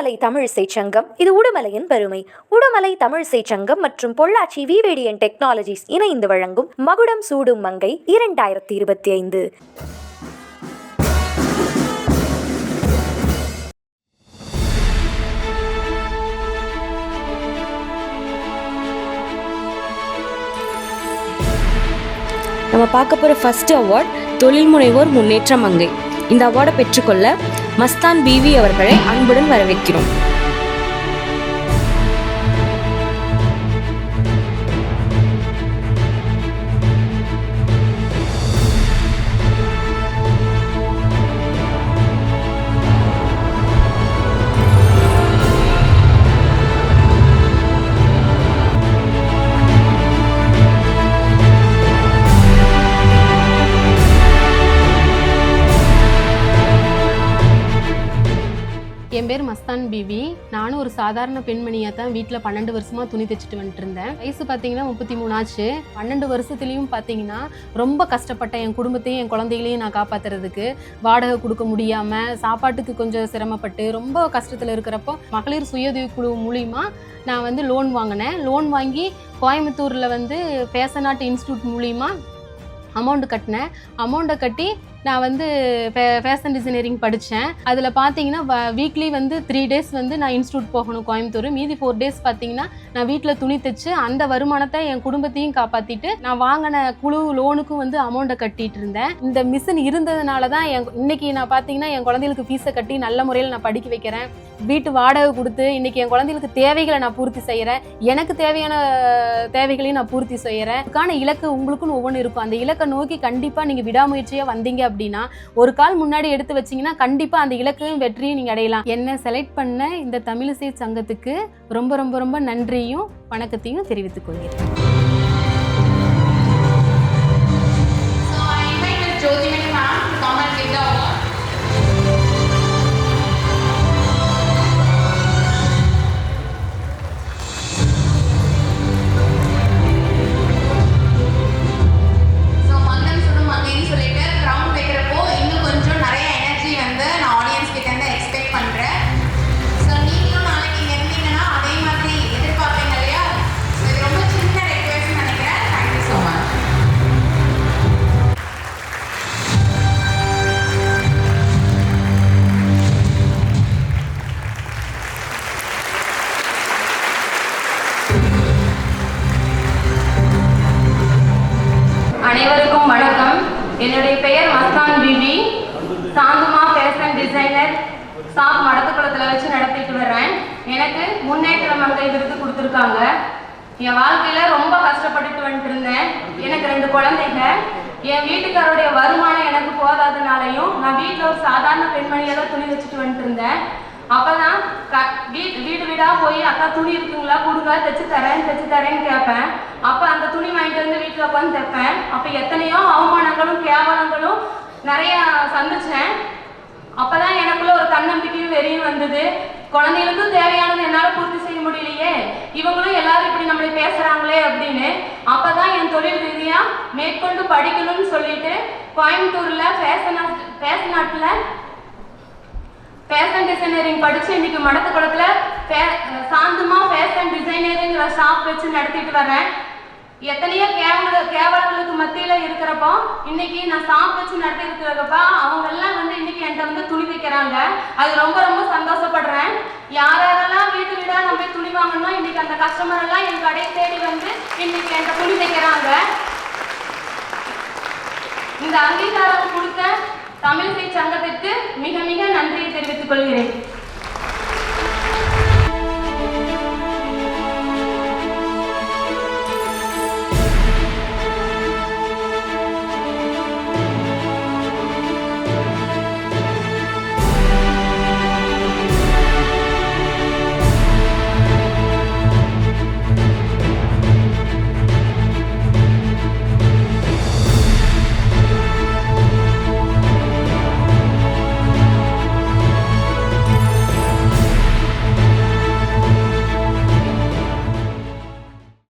உடுமலை தமிழிசை சங்கம் இது உடுமலையின் பெருமை. உடுமலை தமிழிசை சங்கம் மற்றும் பொள்ளாச்சி விவேடியன் டெக்னாலஜிஸ் இணைந்து வழங்கும் மகுடம் சூடும் மங்கை இரண்டாயிரத்தி இருபத்தி ஐந்து. நம்ம பார்க்க போகிற ஃபர்ஸ்ட் அவார்ட் தொழில் முனைவோர் முன்னேற்ற மங்கை. இந்த அவார்டை பெற்றுக்கொள்ள மஸ்தான் பிவி அவர்களை அன்புடன் வரவேற்கிறோம். தான் பிவி நானும் ஒரு சாதாரண பெண்மணியாக தான் வீட்டில் பன்னெண்டு வருஷமாக துணி தைச்சிட்டு வந்துட்டு இருந்தேன். வயசு பார்த்தீங்கன்னா முப்பத்தி மூணு ஆச்சு. பன்னெண்டு வருஷத்துலேயும் பார்த்தீங்கன்னா ரொம்ப கஷ்டப்பட்டேன் என் குடும்பத்தையும் என் குழந்தைகளையும் நான் காப்பாற்றுறதுக்கு வாடகை கொடுக்க முடியாமல் சாப்பாட்டுக்கு கொஞ்சம் சிரமப்பட்டு ரொம்ப கஷ்டத்தில் இருக்கிறப்போ மகளிர் சுயஉதவி குழு மூலிமா நான் வந்து லோன் வாங்கினேன். லோன் வாங்கி கோயம்புத்தூரில் வந்து ஃபேஷன் ஆர்ட் இன்ஸ்டியூட் மூலிமா அமௌண்ட்டு கட்டினேன் அமௌண்ட்டை கட்டி நான் வந்து ஃபே ஃபேஷன் டிசைனரிங் படித்தேன் அதில் பார்த்தீங்கன்னா வீக்லி வந்து த்ரீ டேஸ் வந்து நான் இன்ஸ்டியூட் போகணும் கோயம்புத்தூர். மீதி ஃபோர் டேஸ் பார்த்தீங்கன்னா நான் வீட்டில் துணி தைச்சு அந்த வருமானத்தை என் குடும்பத்தையும் காப்பாற்றிட்டு நான் வாங்கின குழு லோனுக்கும் வந்து அமௌண்ட்டை கட்டிட்டு இருந்தேன். இந்த மிஷின் இருந்ததுனால தான் என் இன்னைக்கு நான் பார்த்தீங்கன்னா என் குழந்தைகளுக்கு ஃபீஸை கட்டி நல்ல முறையில் நான் படிக்க வைக்கிறேன். வீட்டு வாடகை கொடுத்து இன்னைக்கு என் குழந்தைகளுக்கு தேவைகளை நான் பூர்த்தி செய்கிறேன் எனக்கு தேவையான தேவைகளையும் நான் பூர்த்தி செய்கிறேன் அதுக்கான இலக்கு உங்களுக்குன்னு ஒவ்வொன்று இருக்கும். அந்த இலக்கை நோக்கி கண்டிப்பாக நீங்கள் விடாமுயற்சியாக வந்தீங்க அப்படின்னா ஒரு கால் முன்னாடி எடுத்து வச்சீங்கன்னா கண்டிப்பாக அந்த இலக்கையும் வெற்றியும் நீங்கள் அடையலாம். என்னை செலக்ட் பண்ண இந்த தமிழிசை சங்கத்துக்கு ரொம்ப ரொம்ப ரொம்ப நன்றியும் வணக்கத்தையும் தெரிவித்துக் கொள்கிறேன். என்னுடைய பெயர் Mastan Bibi. Santhuma fashion designer shop மடத்துக்குளத்தில் வச்சு நடத்திட்டு வர்றேன். எனக்கு முன்னேற்ற மங்கை விருது கொடுத்துருக்காங்க. என் வாழ்க்கையில் ரொம்ப கஷ்டப்பட்டுட்டு வந்துட்டு இருந்தேன். எனக்கு ரெண்டு குழந்தைங்க. என் வீட்டுக்காரருடைய வருமானம் எனக்கு போதாதனாலையும் நான் வீட்டில் ஒரு சாதாரண பெண்மணியாக தான் துணி வச்சுட்டு வந்துட்டு இருந்தேன். அப்போ தான் க வீட் வீடு வீடாக போய் அக்கா துணி இருக்குங்களா? கொடுங்க தைச்சு தரேன் தைச்சு தரேன்னு கேட்பேன். அப்போ அந்த துணி வாங்கிட்டு வந்து வீட்டில் உட்காந்து தைப்பேன் அப்போ எத்தனையோ அவமானங்களும் கேவலங்களும் நிறைய சந்திச்சேன். அப்பதான் எனக்குள்ள ஒரு தன்னம்பிக்கையும் வெறியும் வந்தது. குழந்தைகளுக்கும் தேவையானது என்னால் பூர்த்தி செய்ய முடியலையே. இவங்களும் எல்லாரும் இப்படி நம்மளை பேசுறாங்களே அப்படின்னு. அப்பதான் என் தொழில் ரீதியா மேற்கொண்டு படிக்கணும்னு சொல்லிட்டு கோயம்புத்தூர்ல ஃபேஷன் ஃபேஷன் ஆர்ட்ல ஃபேஷன் டிசைனரிங் படிச்சு இன்னைக்கு மடத்துக்குளத்துல ஃபே- சாந்தமா ஃபேஷன் டிசைனரிங்கிற ஷாப் வச்சு நடத்திட்டு வரேன் எத்தனையோ கேவல கேவலங்களுக்கு மத்தியில இருக்கிறப்போ இன்னைக்கு நான் சாப் வச்சு நடத்தி இருக்கிறப்ப அவங்க எல்லாம் வந்து இன்னைக்கு என்கிட்ட வந்து துணி வைக்கிறாங்க அது ரொம்ப ரொம்ப சந்தோஷப்படுறேன். யார் யாரெல்லாம் வீட்டு வீடா நம்ம போய் துணி வாங்கணும் இன்னைக்கு அந்த கஸ்டமர் எல்லாம் என் கடை தேடி வந்து இன்னைக்கு என்கிட்ட துணி வைக்கிறாங்க இந்த அங்கீகாரம் கொடுத்த தமிழிசை சங்கத்திற்கு மிக மிக நன்றியை தெரிவித்துக் கொள்கிறேன்.